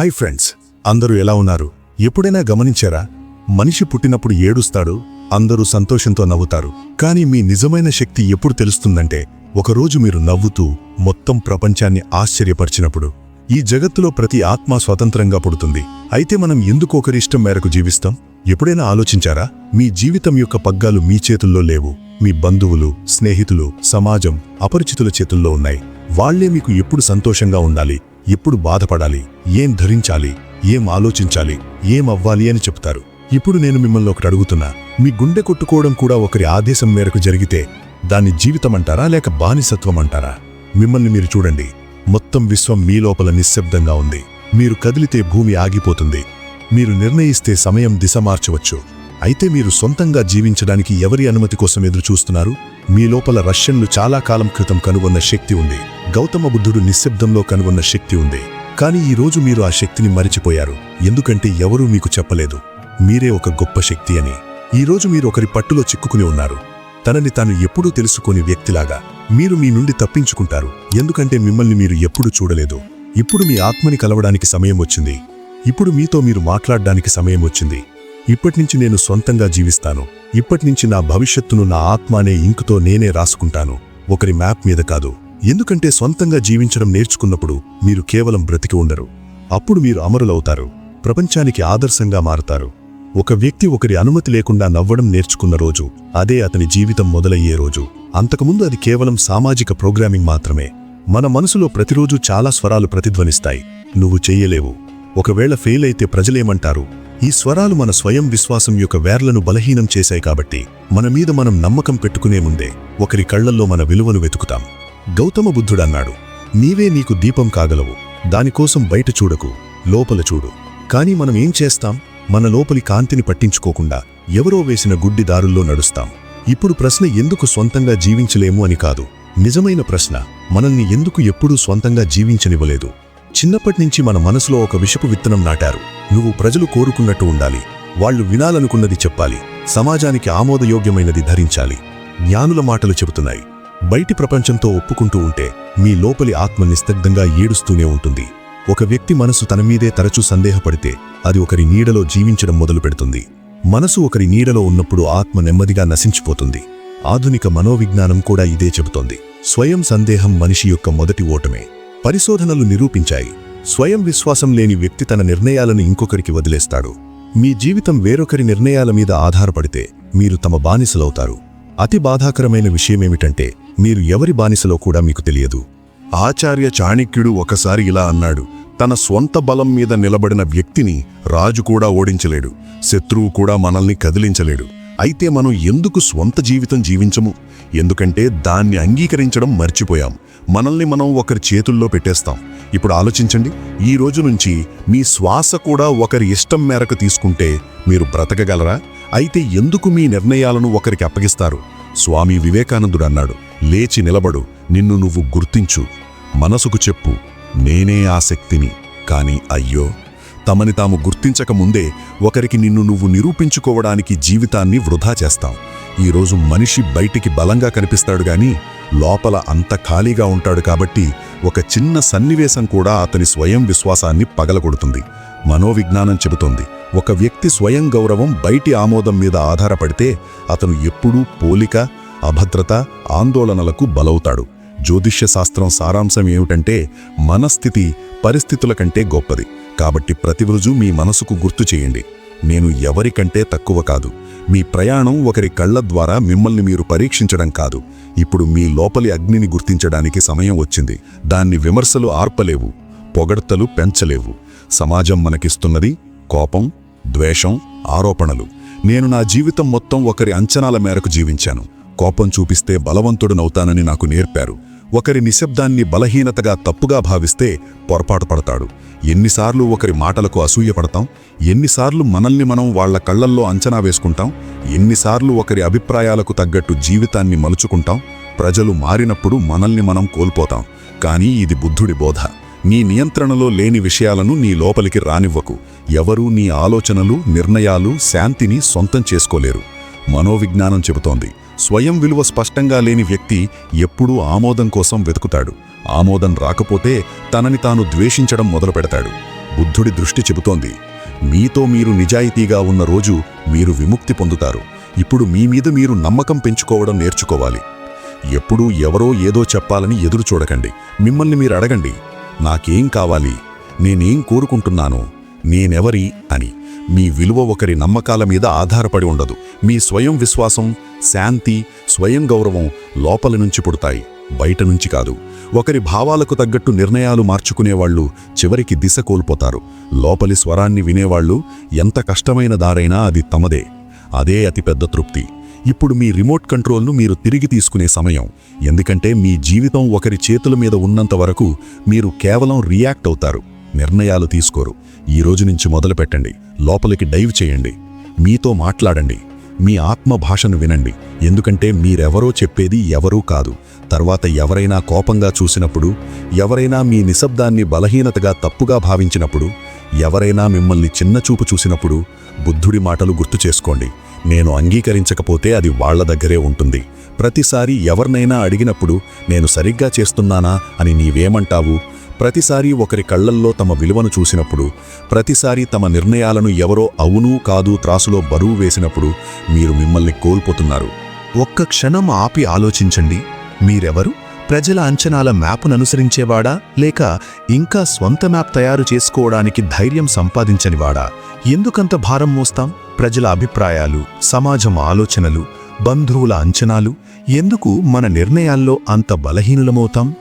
Hi friends అందరూ ఎలా ఉన్నారు? ఎప్పుడైనా గమనించారా? మనిషి పుట్టినప్పుడు ఏడుస్తాడు అందరూ సంతోషంతో నవ్వుతారు. కానీ మీ నిజమైన శక్తి ఎప్పుడు తెలుస్తుందంటే ఒకరోజు మీరు నవ్వుతూ మొత్తం ప్రపంచాన్ని ఆశ్చర్యపరిచినప్పుడు. ఈ జగత్తులో ప్రతి ఆత్మ స్వతంత్రంగా పుడుతుంది. అయితే మనం ఎందుకు ఒకరిష్టం మేరకు జీవిస్తాం? ఎప్పుడైనా ఆలోచించారా? మీ జీవితం యొక్క పగ్గాలు మీ చేతుల్లో లేవు. మీ బంధువులు స్నేహితులు సమాజం అపరిచితుల చేతుల్లో ఉన్నాయి. వాళ్ళే మీకు ఎప్పుడు సంతోషంగా ఉండాలి. ఎప్పుడు బాధపడాలి? ఏం ధరించాలి? ఏం ఆలోచించాలి? ఏం అవ్వాలి అని చెప్తారు. ఇప్పుడు నేను మిమ్మల్ని ఒకటి అడుగుతున్నా. మీ గుండె కొట్టుకోవడం కూడా ఒకరి ఆదేశం మేరకు జరిగితే దాన్ని జీవితం అంటారా లేక బానిసత్వం అంటారా మిమ్మల్ని మీరు చూడండి. మొత్తం విశ్వం మీ లోపల నిశ్శబ్దంగా ఉంది. మీరు కదిలితే భూమి ఆగిపోతుంది. మీరు నిర్ణయిస్తే సమయం దిశ మార్చవచ్చు. అయితే మీరు సొంతంగా జీవించడానికి ఎవరి అనుమతి కోసం ఎదురు చూస్తున్నారు మీ లోపల రష్యన్లు చాలా కాలం క్రితం కనుగొన్న శక్తి ఉంది. గౌతమ బుద్ధుడు నిశ్శబ్దంలో కనుగొన్న శక్తి ఉంది. కానీ ఈ రోజు మీరు ఆ శక్తిని మరిచిపోయారు. ఎందుకంటే ఎవరూ మీకు చెప్పలేదు. మీరే ఒక గొప్ప శక్తి అని. ఈ రోజు మీరు ఒకరి పట్టులో చిక్కుకుని ఉన్నారు. తనని తాను ఎప్పుడూ తెలుసుకోని వ్యక్తిలాగా. మీరు మీ నుండి తప్పించుకుంటారు. ఎందుకంటే మిమ్మల్ని మీరు ఎప్పుడూ చూడలేదు. ఇప్పుడు మీ ఆత్మని కలవడానికి సమయం వచ్చింది. ఇప్పుడు మీతో మీరు మాట్లాడడానికి సమయం వచ్చింది. ఇప్పటినుంచి నేను సొంతంగా జీవిస్తాను. ఇప్పటినుంచి నా భవిష్యత్తును నా ఆత్మ అనే ఇంకుతో నేనే రాసుకుంటాను. ఒకరి మ్యాప్ మీద కాదు. ఎందుకంటే స్వంతంగా జీవించడం నేర్చుకున్నప్పుడు మీరు కేవలం బ్రతికి ఉండరు. అప్పుడు మీరు అమరులవుతారు. ప్రపంచానికి ఆదర్శంగా మారతారు. ఒక వ్యక్తి ఒకరి అనుమతి లేకుండా నవ్వడం నేర్చుకున్న రోజు అదే అతని జీవితం మొదలయ్యే రోజు. అంతకుముందు అది కేవలం సామాజిక ప్రోగ్రామింగ్ మాత్రమే. మన మనసులో ప్రతిరోజు చాలా స్వరాలు ప్రతిధ్వనిస్తాయి. నువ్వు చెయ్యలేవు. ఒకవేళ ఫెయిల్ అయితే ప్రజలేమంటారు. ఈ స్వరాలు మన స్వయం విశ్వాసం యొక్క వేర్లను బలహీనం చేశాయి కాబట్టి మన మీద మనం నమ్మకం పెట్టుకునే ముందే ఒకరి కళ్ళల్లో మన విలువను వెతుకుతాం. గౌతమ బుద్ధుడన్నాడు నీవే నీకు దీపం కాగలవు. దానికోసం బయట చూడకు లోపల చూడు. కాని మనం ఏం చేస్తాం? మన లోపలి కాంతిని పట్టించుకోకుండా ఎవరో వేసిన గుడ్డి దారుల్లో నడుస్తాం. ఇప్పుడు ప్రశ్న ఎందుకు సొంతంగా జీవించలేము అని కాదు. నిజమైన ప్రశ్న మనల్ని ఎందుకు ఎప్పుడూ స్వంతంగా జీవించనివ్వలేదు. చిన్నప్పటినుంచి మన మనసులో ఒక విషపు విత్తనం నాటారు. నువ్వు ప్రజలు కోరుకున్నట్టు ఉండాలి. వాళ్ళు వినాలనుకున్నది చెప్పాలి. సమాజానికి ఆమోదయోగ్యమైనది ధరించాలి. జ్ఞానుల మాటలు చెబుతున్నాయి. బయటి ప్రపంచంతో ఒప్పుకుంటూ ఉంటే మీ లోపలి ఆత్మ నిస్తగ్ధంగా ఏడుస్తూనే ఉంటుంది. ఒక వ్యక్తి మనసు తన మీదే తరచూ సందేహపడితే అది ఒకరి నీడలో జీవించడం మొదలు పెడుతుంది. మనసు ఒకరి నీడలో ఉన్నప్పుడు ఆత్మ నెమ్మదిగా నశించిపోతుంది. ఆధునిక మనోవిజ్ఞానం కూడా ఇదే చెబుతోంది. స్వయం సందేహం మనిషి యొక్క మొదటి ఓటమే. పరిశోధనలు నిరూపించాయి. స్వయం విశ్వాసం లేని వ్యక్తి తన నిర్ణయాలను ఇంకొకరికి వదిలేస్తాడు. మీ జీవితం వేరొకరి నిర్ణయాల మీద ఆధారపడితే మీరు తమ బానిసలవుతారు. అతి బాధాకరమైన విషయమేమిటంటే మీరు ఎవరి బానిసలో కూడా మీకు తెలియదు. ఆచార్య చాణక్యుడు ఒకసారి ఇలా అన్నాడు తన స్వంత బలం మీద నిలబడిన వ్యక్తిని రాజు కూడా ఓడించలేడు శత్రువు కూడా మనల్ని కదిలించలేడు. అయితే మనం ఎందుకు స్వంత జీవితం జీవించము? ఎందుకంటే దాన్ని అంగీకరించడం మర్చిపోయాం. మనల్ని మనం ఒకరి చేతుల్లో పెట్టేస్తాం. ఇప్పుడు ఆలోచించండి ఈ రోజు నుంచి మీ శ్వాస కూడా ఒకరి ఇష్టం మేరకు తీసుకుంటే మీరు బ్రతకగలరా? అయితే ఎందుకు మీ నిర్ణయాలను ఒకరికి అప్పగిస్తారు? స్వామి వివేకానందుడు అన్నాడు లేచి నిలబడు నిన్ను నువ్వు గుర్తించు. మనసుకు చెప్పు నేనే ఆ శక్తిని. కాని అయ్యో తమని తాము గుర్తించక ముందే ఒకరికి నిన్ను నువ్వు నిరూపించుకోవడానికి జీవితాన్ని వృధా చేస్తాం. ఈరోజు మనిషి బయటికి బలంగా కనిపిస్తాడు గాని లోపల అంత ఖాళీగా ఉంటాడు కాబట్టి ఒక చిన్న సన్నివేశం కూడా అతని స్వయం విశ్వాసాన్ని పగలగొడుతుంది. మనోవిజ్ఞానం చెబుతోంది. ఒక వ్యక్తి స్వయం గౌరవం బయటి ఆమోదం మీద ఆధారపడితే అతను ఎప్పుడూ పోలిక అభద్రత ఆందోళనలకు బలవుతాడు. జ్యోతిష్య శాస్త్రం సారాంశం ఏమిటంటే మనస్థితి పరిస్థితుల కంటే గొప్పది. కాబట్టి ప్రతిరోజు మీ మనసుకు గుర్తు చేయండి. నేను ఎవరికంటే తక్కువ కాదు. మీ ప్రయాణం ఒకరి కళ్ళ ద్వారా మిమ్మల్ని మీరు పరీక్షించడం కాదు. ఇప్పుడు మీ లోపలి అగ్నిని గుర్తించడానికి సమయం వచ్చింది. దాన్ని విమర్శలు ఆర్పలేవు. పొగడ్తలు పెంచలేవు. సమాజం మనకిస్తున్నది కోపం ద్వేషం ఆరోపణలు. నేను నా జీవితం మొత్తం ఒకరి అంచనాల మేరకు జీవించాను. కోపం చూపిస్తే బలవంతుడనవుతానని నాకు నేర్పారు. ఒకరి నిశ్శబ్దాన్ని బలహీనతగా తప్పుగా భావిస్తే పొరపాటు పడతాడు ఎన్నిసార్లు ఒకరి మాటలకు అసూయపడతాం? ఎన్నిసార్లు మనల్ని మనం వాళ్ళ కళ్ళల్లో అంచనా వేసుకుంటాం? ఎన్నిసార్లు ఒకరి అభిప్రాయాలకు తగ్గట్టు జీవితాన్ని మలుచుకుంటాం? ప్రజలు మారినప్పుడు మనల్ని మనం కోల్పోతాం. కానీ ఇది బుద్ధుడి బోధ. నీ నియంత్రణలో లేని విషయాలను నీ లోపలికి రానివ్వకు. ఎవరూ నీ ఆలోచనలు నిర్ణయాలు శాంతిని సొంతం చేసుకోలేరు. మనోవిజ్ఞానం చెబుతోంది. స్వయం విలువ స్పష్టంగా లేని వ్యక్తి ఎప్పుడూ ఆమోదం కోసం వెతుకుతాడు. ఆమోదం రాకపోతే తనని తాను ద్వేషించడం మొదలుపెడతాడు. బుద్ధుడి దృష్టి చెబుతోంది. మీతో మీరు నిజాయితీగా ఉన్న రోజు మీరు విముక్తి పొందుతారు. ఇప్పుడు మీ మీద మీరు నమ్మకం పెంచుకోవడం నేర్చుకోవాలి. ఎప్పుడూ ఎవరో ఏదో చెప్పాలని ఎదురు చూడకండి మిమ్మల్ని మీరు అడగండి. నాకేం కావాలి? నేనేం కోరుకుంటున్నాను? నేనెవరి అని. మీ విలువ ఒకరి నమ్మకాల మీద ఆధారపడి ఉండదు. మీ స్వయం విశ్వాసం శాంతి స్వయం గౌరవం లోపలి నుంచి పుడతాయి బయట నుంచి కాదు. ఒకరి భావాలకు తగ్గట్టు నిర్ణయాలు మార్చుకునేవాళ్ళు చివరికి దిశ కోల్పోతారు. లోపలి స్వరాన్ని వినేవాళ్ళు ఎంత కష్టమైన దారైనా అది తమదే. అదే అతిపెద్ద తృప్తి. ఇప్పుడు మీ రిమోట్ కంట్రోల్ను మీరు తిరిగి తీసుకునే సమయం. ఎందుకంటే మీ జీవితం ఒకరి చేతుల మీద ఉన్నంత వరకు మీరు కేవలం రియాక్ట్ అవుతారు. నిర్ణయాలు తీసుకోరు. ఈ నుంచి మొదలు పెట్టండి. లోపలికి డైవ్ చేయండి. మీతో మాట్లాడండి. మీ ఆత్మ భాషను వినండి. ఎందుకంటే మీరెవరో చెప్పేది ఎవరూ కాదు. తర్వాత ఎవరైనా కోపంగా చూసినప్పుడు ఎవరైనా మీ నిశ్శబ్దాన్ని బలహీనతగా తప్పుగా భావించినప్పుడు ఎవరైనా మిమ్మల్ని చిన్నచూపు చూసినప్పుడు బుద్ధుడి మాటలు గుర్తు చేసుకోండి. నేను అంగీకరించకపోతే అది వాళ్ళ దగ్గరే ఉంటుంది. ప్రతిసారి ఎవరినైనా అడిగినప్పుడు నేను సరిగ్గా చేస్తున్నానా? అని నీవేమంటావు? ప్రతిసారి ఒకరి కళ్ళల్లో తమ విలువను చూసినప్పుడు ప్రతిసారి తమ నిర్ణయాలను ఎవరో అవును కాదు త్రాసులో బరువు వేసినప్పుడు మీరు మిమ్మల్ని కోల్పోతున్నారు. ఒక్క క్షణం ఆపి ఆలోచించండి. మీరెవరు? ప్రజల అంచనాల మ్యాప్ను అనుసరించేవాడా లేక ఇంకా స్వంత మ్యాప్ తయారు చేసుకోవడానికి ధైర్యం సంపాదించనివాడా? ఎందుకంత భారం మోస్తాం? ప్రజల అభిప్రాయాలు సమాజం ఆలోచనలు బంధువుల అంచనాలు ఎందుకు మన నిర్ణయాల్లో అంత బలహీనులమవుతాం?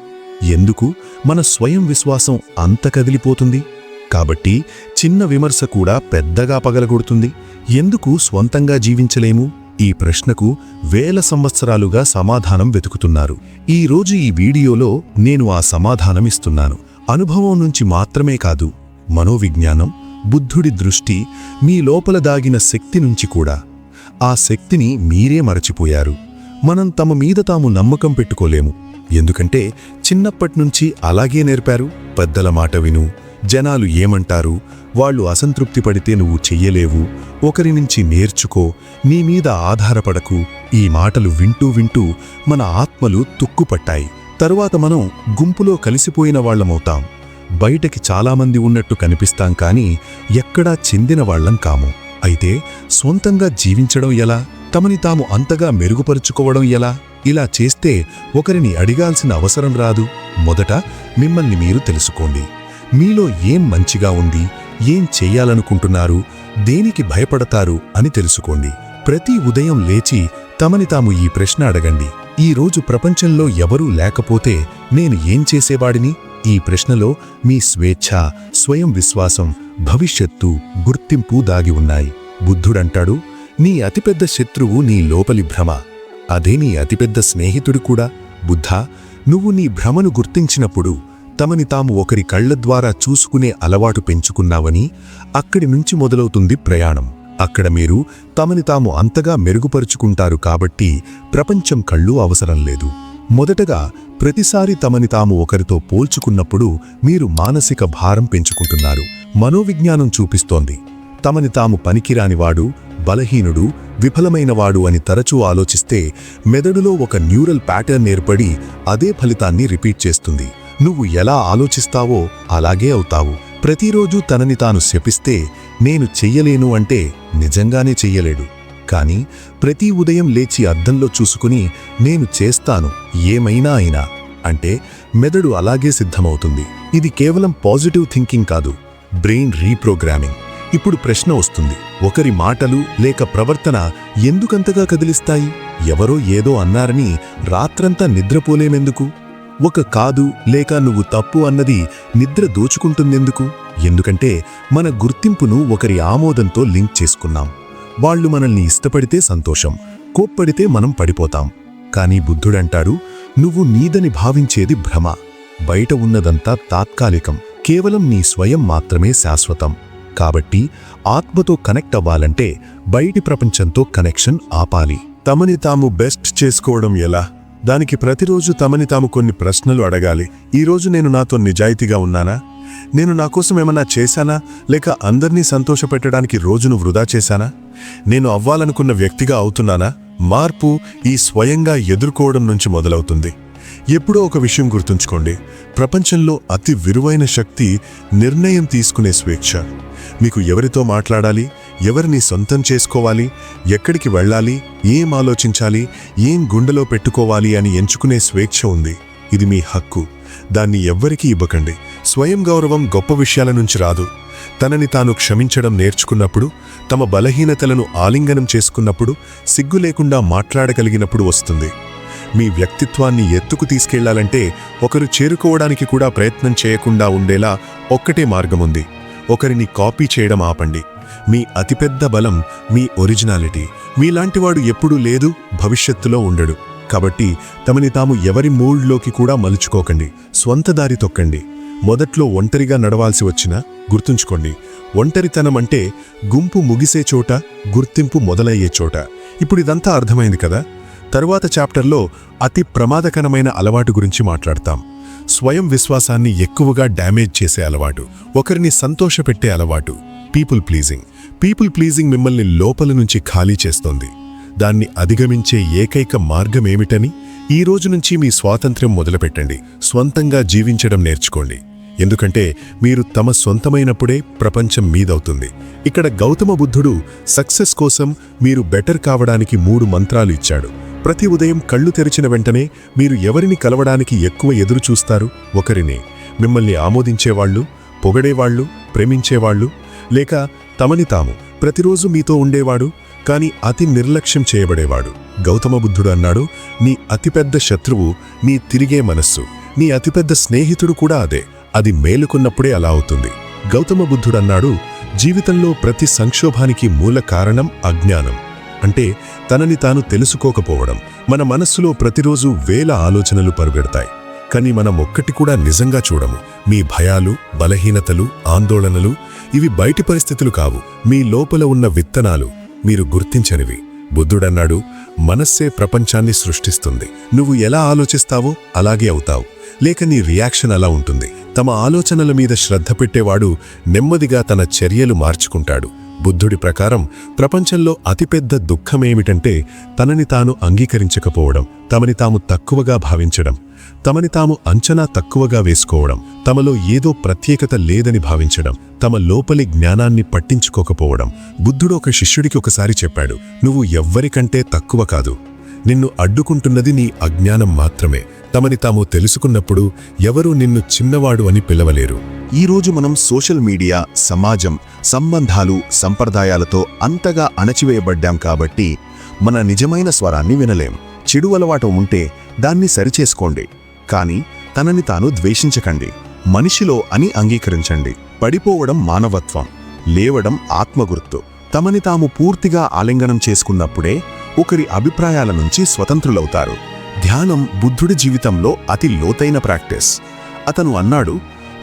ఎందుకు? మన స్వయం విశ్వాసం అంత కదిలిపోతుంది. కాబట్టి చిన్న విమర్శ కూడా పెద్దగా పగలగొడుతుంది. ఎందుకు స్వంతంగా జీవించలేము? ఈ ప్రశ్నకు వేల సంవత్సరాలుగా సమాధానం వెతుకుతున్నారు. ఈ రోజు ఈ వీడియోలో నేను ఆ సమాధానం ఇస్తున్నాను. అనుభవం నుంచి మాత్రమే కాదు మనోవిజ్ఞానం బుద్ధుడి దృష్టి మీ లోపల దాగిన శక్తి నుంచి కూడా. ఆ శక్తిని మీరే మరచిపోయారు. మనం తమ మీద తాము నమ్మకం పెట్టుకోలేము. ఎందుకంటే చిన్నప్పట్నుంచి అలాగే నేర్పారు. పెద్దల మాట విను. జనాలు ఏమంటారు? వాళ్ళు అసంతృప్తి పడితే నువ్వు చెయ్యలేవు. ఒకరి నుంచి నేర్చుకో. నీ మీద ఆధారపడకు. ఈ మాటలు వింటూ వింటూ మన ఆత్మలు తుక్కుపట్టాయి. తరువాత మనం గుంపులో కలిసిపోయిన వాళ్ళమవుతాం. బయటకి చాలామంది ఉన్నట్టు కనిపిస్తాం కానీ ఎక్కడా చెందిన వాళ్ళం కాము. అయితే సొంతంగా జీవించడం ఎలా? తమని తాము అంతగా మెరుగుపరుచుకోవడం ఎలా? ఇలా చేస్తే ఒకరిని అడిగాల్సిన అవసరం రాదు. మొదట మిమ్మల్ని మీరు తెలుసుకోండి. మీలో ఏం మంచిగా ఉంది? ఏం చేయాలనుకుంటున్నారు? దేనికి భయపడతారు? అని తెలుసుకోండి. ప్రతి ఉదయం లేచి తమని తాము ఈ ప్రశ్న అడగండి. ఈ రోజు ప్రపంచంలో ఎవరూ లేకపోతే నేను ఏం చేసేవాడిని? ఈ ప్రశ్నలో మీ స్వేచ్ఛ స్వయం విశ్వాసం భవిష్యత్తు గుర్తింపు దాగి ఉన్నాయి. బుద్ధుడంటాడు నీ అతిపెద్ద శత్రువు నీ లోపలి భ్రమ. అదే నీ అతిపెద్ద స్నేహితుడు కూడా బుద్ధా నువ్వు నీ భ్రమను గుర్తించినప్పుడు తమని తాము ఒకరి కళ్ళ ద్వారా చూసుకునే అలవాటు పెంచుకున్నావని అక్కడి నుంచి మొదలవుతుంది ప్రయాణం. అక్కడ మీరు తమని తాము అంతగా మెరుగుపరుచుకుంటారు కాబట్టి ప్రపంచం కళ్ళు అవసరం లేదు. మొదటగా ప్రతిసారి తమని తాము ఒకరితో పోల్చుకున్నప్పుడు మీరు మానసిక భారం పెంచుకుంటున్నారు. మనోవిజ్ఞానం చూపిస్తోంది. తమని తాము పనికిరానివాడు బలహీనుడు విఫలమైనవాడు అని తరచూ ఆలోచిస్తే మెదడులో ఒక న్యూరల్ ప్యాటర్న్ ఏర్పడి అదే ఫలితాన్ని రిపీట్ చేస్తుంది. నువ్వు ఎలా ఆలోచిస్తావో అలాగే అవుతావు. ప్రతిరోజు తనని తాను శపిస్తే నేను చెయ్యలేను అంటే నిజంగానే చెయ్యలేడు. కానీ ప్రతి ఉదయం లేచి అద్దంలో చూసుకుని నేను చేస్తాను ఏమైనా అయినా అంటే మెదడు అలాగే సిద్ధమవుతుంది. ఇది కేవలం పాజిటివ్ థింకింగ్ కాదు బ్రెయిన్ రీప్రోగ్రామింగ్. ఇప్పుడు ప్రశ్న వస్తుంది. ఒకరి మాటలు లేక ప్రవర్తన ఎందుకంతగా కదిలిస్తాయి? ఎవరో ఏదో అన్నారని రాత్రంతా నిద్రపోలేమెందుకు? ఒక కాదు లేక నువ్వు తప్పు అన్నది నిద్ర దోచుకుంటుందెందుకు? ఎందుకంటే మన గుర్తింపును ఒకరి ఆమోదంతో లింక్ చేసుకున్నాం. వాళ్ళు మనల్ని ఇష్టపడితే సంతోషం కోప్పడితే మనం పడిపోతాం. కానీ బుద్ధుడంటాడు నువ్వు నీదని భావించేది భ్రమ. బయట ఉన్నదంతా తాత్కాలికం. కేవలం నీ స్వయం మాత్రమే శాశ్వతం. కాబట్టి ఆత్మతో కనెక్ట్ అవ్వాలంటే బయటి ప్రపంచంతో కనెక్షన్ ఆపాలి. తమని తాము బెస్ట్ చేసుకోవడం ఎలా? దానికి ప్రతిరోజు తమని తాము కొన్ని ప్రశ్నలు అడగాలి. ఈరోజు నేను నాతో నిజాయితీగా ఉన్నానా? నేను నా కోసం ఏమన్నా చేశానా? లేక అందర్నీ సంతోషపెట్టడానికి రోజును వృధా చేశానా? నేను అవ్వాలనుకున్న వ్యక్తిగా అవుతున్నానా? మార్పు ఈ స్వయంగా ఎదుర్కోవడం నుంచి మొదలవుతుంది. ఎప్పుడో ఒక విషయం గుర్తుంచుకోండి. ప్రపంచంలో అతి విలువైన శక్తి నిర్ణయం తీసుకునే స్వేచ్ఛ. మీకు ఎవరితో మాట్లాడాలి? ఎవరిని సొంతం చేసుకోవాలి? ఎక్కడికి వెళ్ళాలి? ఏం ఆలోచించాలి? ఏం గుండెలో పెట్టుకోవాలి అని ఎంచుకునే స్వేచ్ఛ ఉంది. ఇది మీ హక్కు. దాన్ని ఎవ్వరికీ ఇవ్వకండి. స్వయం గౌరవం గొప్ప విషయాల నుంచి రాదు. తనని తాను క్షమించడం నేర్చుకున్నప్పుడు తమ బలహీనతలను ఆలింగనం చేసుకున్నప్పుడు సిగ్గు లేకుండా మాట్లాడగలిగినప్పుడు వస్తుంది. మీ వ్యక్తిత్వాన్ని ఎత్తుకు తీసుకెళ్ళాలంటే ఒకరు చేరుకోవడానికి కూడా ప్రయత్నం చేయకుండా ఉండేలా ఒక్కటే మార్గముంది. ఒకరిని కాపీ చేయడం ఆపండి. మీ అతిపెద్ద బలం మీ ఒరిజినాలిటీ. మీలాంటివాడు ఎప్పుడూ లేదు భవిష్యత్తులో ఉండడు. కాబట్టి తమని తాము ఎవరి మూడ్లోకి కూడా మలుచుకోకండి. స్వంత దారి తొక్కండి. మొదట్లో ఒంటరిగా నడవాల్సి వచ్చినా గుర్తుంచుకోండి. ఒంటరితనం అంటే గుంపు ముగిసే చోట గుర్తింపు మొదలయ్యే చోట. ఇప్పుడు ఇదంతా అర్థమైంది కదా? తరువాత చాప్టర్లో అతి ప్రమాదకరమైన అలవాటు గురించి మాట్లాడతాం. స్వయం విశ్వాసాన్ని ఎక్కువగా డ్యామేజ్ చేసే అలవాటు ఒకరిని సంతోషపెట్టే అలవాటు పీపుల్ ప్లీజింగ్ పీపుల్ ప్లీజింగ్ మిమ్మల్ని లోపల నుంచి ఖాళీ చేస్తోంది. దాన్ని అధిగమించే ఏకైక మార్గం ఏమిటని ఈ రోజు నుంచి మీ స్వాతంత్ర్యం మొదలుపెట్టండి. స్వంతంగా జీవించడం నేర్చుకోండి. ఎందుకంటే మీరు తమ సొంతమైనప్పుడే ప్రపంచం మీదవుతుంది. ఇక్కడ గౌతమ బుద్ధుడు సక్సెస్ కోసం మీరు బెటర్ కావడానికి మూడు మంత్రాలు ఇచ్చాడు. ప్రతి ఉదయం కళ్ళు తెరిచిన వెంటనే మీరు ఎవరిని కలవడానికి ఎక్కువ ఎదురు చూస్తారు? ఒకరిని. మిమ్మల్ని ఆమోదించేవాళ్ళు పొగడేవాళ్ళు ప్రేమించేవాళ్ళు లేక తమని తాము ప్రతిరోజు మీతో ఉండేవాడు కాని అతి నిర్లక్ష్యం చేయబడేవాడు. గౌతమ బుద్ధుడు అన్నాడు నీ అతిపెద్ద శత్రువు నీ తిరిగే మనస్సు. నీ అతిపెద్ద స్నేహితుడు కూడా అదే. అది మేలుకున్నప్పుడే అలా అవుతుంది. గౌతమ బుద్ధుడన్నాడు జీవితంలో ప్రతి సంక్షోభానికి మూల కారణం అజ్ఞానం. అంటే తనని తాను తెలుసుకోకపోవడం. మన మనస్సులో ప్రతిరోజు వేల ఆలోచనలు పరుగెడతాయి. కానీ మనం ఒక్కటి కూడా నిజంగా చూడము. మీ భయాలు బలహీనతలు ఆందోళనలు ఇవి బయటి పరిస్థితులు కావు. మీ లోపల ఉన్న విత్తనాలు మీరు గుర్తించనివి. బుద్ధుడన్నాడు మనస్సే ప్రపంచాన్ని సృష్టిస్తుంది. నువ్వు ఎలా ఆలోచిస్తావో అలాగే అవుతావు. లేక నీ రియాక్షన్ అలా ఉంటుంది. తమ ఆలోచనల మీద శ్రద్ధ పెట్టేవాడు నెమ్మదిగా తన చర్యలు మార్చుకుంటాడు. బుద్ధుడి ప్రకారం ప్రపంచంలో అతిపెద్ద దుఃఖమేమిటంటే తనని తాను అంగీకరించకపోవడం తమని తాము తక్కువగా భావించడం తమని తాము అంచనా తక్కువగా వేసుకోవడం తమలో ఏదో ప్రత్యేకత లేదని భావించడం తమ లోపలి జ్ఞానాన్ని పట్టించుకోకపోవడం. బుద్ధుడు ఒక శిష్యుడికి ఒకసారి చెప్పాడు నువ్వు ఎవ్వరికంటే తక్కువ కాదు. నిన్ను అడ్డుకుంటున్నది నీ అజ్ఞానం మాత్రమే. తమని తాము తెలుసుకున్నప్పుడు ఎవరూ నిన్ను చిన్నవాడు అని పిలవలేరు. ఈరోజు మనం సోషల్ మీడియా సమాజం సంబంధాలు సంప్రదాయాలతో అంతగా అణచివేయబడ్డాం కాబట్టి మన నిజమైన స్వరాన్ని వినలేం. చెడు అలవాటు ఉంటే దాన్ని సరిచేసుకోండి. కానీ తనని తాను ద్వేషించకండి. మనిషిలో అని అంగీకరించండి. పడిపోవడం మానవత్వం లేవడం ఆత్మగుర్తు. తమని తాము పూర్తిగా ఆలింగనం చేసుకున్నప్పుడే ఒకరి అభిప్రాయాల నుంచి స్వతంత్రులవుతారు. ధ్యానం బుద్ధుడి జీవితంలో అతి లోతైన ప్రాక్టీస్. అతను అన్నాడు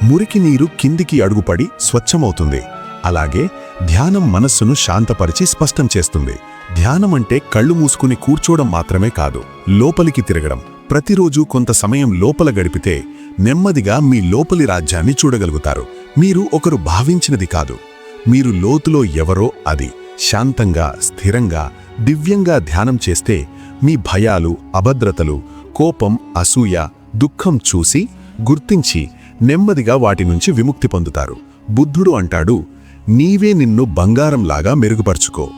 మురికి నీరు కిందికి అడుగుపడి స్వచ్ఛమవుతుంది. అలాగే ధ్యానం మనస్సును శాంతపరిచి స్పష్టం చేస్తుంది. ధ్యానం అంటే కళ్ళు మూసుకుని కూర్చోవడం మాత్రమే కాదు లోపలికి తిరగడం. ప్రతిరోజు కొంత సమయం లోపల గడిపితే నెమ్మదిగా మీ లోపలి రాజ్యాన్ని చూడగలుగుతారు. మీరు ఒకరు భావించినది కాదు. మీరు లోతులో ఎవరో అది. శాంతంగా స్థిరంగా దివ్యంగా ధ్యానం చేస్తే మీ భయాలు అభద్రతలు కోపం అసూయ దుఃఖం చూసి గుర్తించి నెమ్మదిగా వాటి నుంచి విముక్తి పొందుతారు. బుద్ధుడు అంటాడు నీవే నిన్ను బంగారంలాగా మెరుగుపరుచుకో.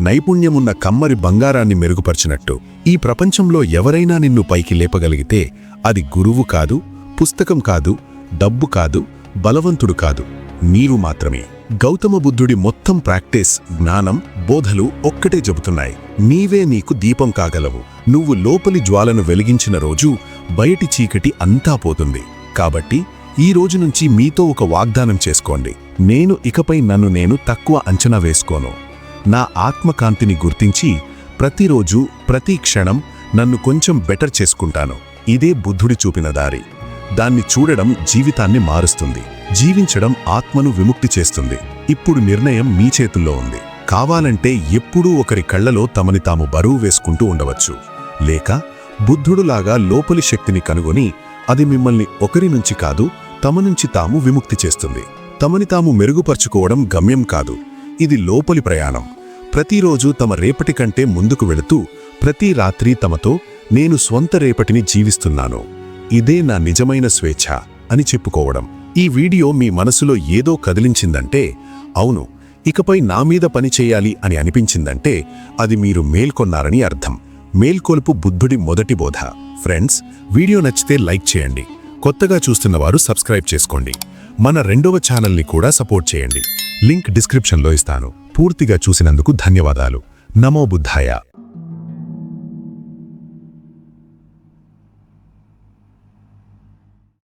నైపుణ్యమున్న కమ్మరి బంగారాన్ని మెరుగుపరిచినట్టు. ఈ ప్రపంచంలో ఎవరైనా నిన్ను పైకి లేపగలిగితే అది గురువు కాదు పుస్తకం కాదు డబ్బు కాదు బలవంతుడు కాదు. నీవు మాత్రమే. గౌతమ బుద్ధుడి మొత్తం ప్రాక్టీస్ జ్ఞానం బోధలు ఒక్కటే చెబుతున్నాయి. నీవే నీకు దీపం కాగలవు. నువ్వు లోపలి జ్వాలను వెలిగించిన రోజు బయటి చీకటి అంతా పోతుంది. కాబట్టి ఈ రోజు నుంచి మీతో ఒక వాగ్దానం చేసుకోండి. నేను ఇకపై నన్ను నేను తక్కువ అంచనా వేసుకోను. నా ఆత్మకాంతిని గుర్తించి ప్రతిరోజు ప్రతి క్షణం నన్ను కొంచెం బెటర్ చేసుకుంటాను. ఇదే బుద్ధుడి చూపిన దారి. దాన్ని చూడడం జీవితాన్ని మారుస్తుంది. జీవించడం ఆత్మను విముక్తి చేస్తుంది. ఇప్పుడు నిర్ణయం మీ చేతుల్లో ఉంది. కావాలంటే ఎప్పుడూ ఒకరి కళ్ళలో తమని తాము బరువు వేసుకుంటూ ఉండవచ్చు. లేక బుద్ధుడులాగా లోపలి శక్తిని కనుగొని అది మిమ్మల్ని ఒకరి నుంచి కాదు తమ నుంచి తాము విముక్తి చేస్తుంది. తమని తాము మెరుగుపరుచుకోవడం గమ్యం కాదు. ఇది లోపలి ప్రయాణం. ప్రతిరోజు తమ రేపటి కంటే ముందుకు వెళుతూ ప్రతి రాత్రి తమతో నేను స్వంత రేపటిని జీవిస్తున్నాను. ఇదే నా నిజమైన స్వేచ్ఛ అని చెప్పుకోవడం. ఈ వీడియో మీ మనసులో ఏదో కదిలించిందంటే అవును ఇకపై నా మీద పని చేయాలి అని అనిపించిందంటే అది మీరు మేల్కొన్నారని అర్థం. మేల్కొలుపు బుద్ధుడి మొదటి బోధ. ఫ్రెండ్స్ వీడియో నచ్చితే లైక్ చేయండి. కొత్తగా చూస్తున్నవారు సబ్స్క్రైబ్ చేసుకోండి. మన రెండవ ఛానల్ని కూడా సపోర్ట్ చేయండి. లింక్ డిస్క్రిప్షన్లో ఇస్తాను. పూర్తిగా చూసినందుకు ధన్యవాదాలు. నమో బుద్ధాయ.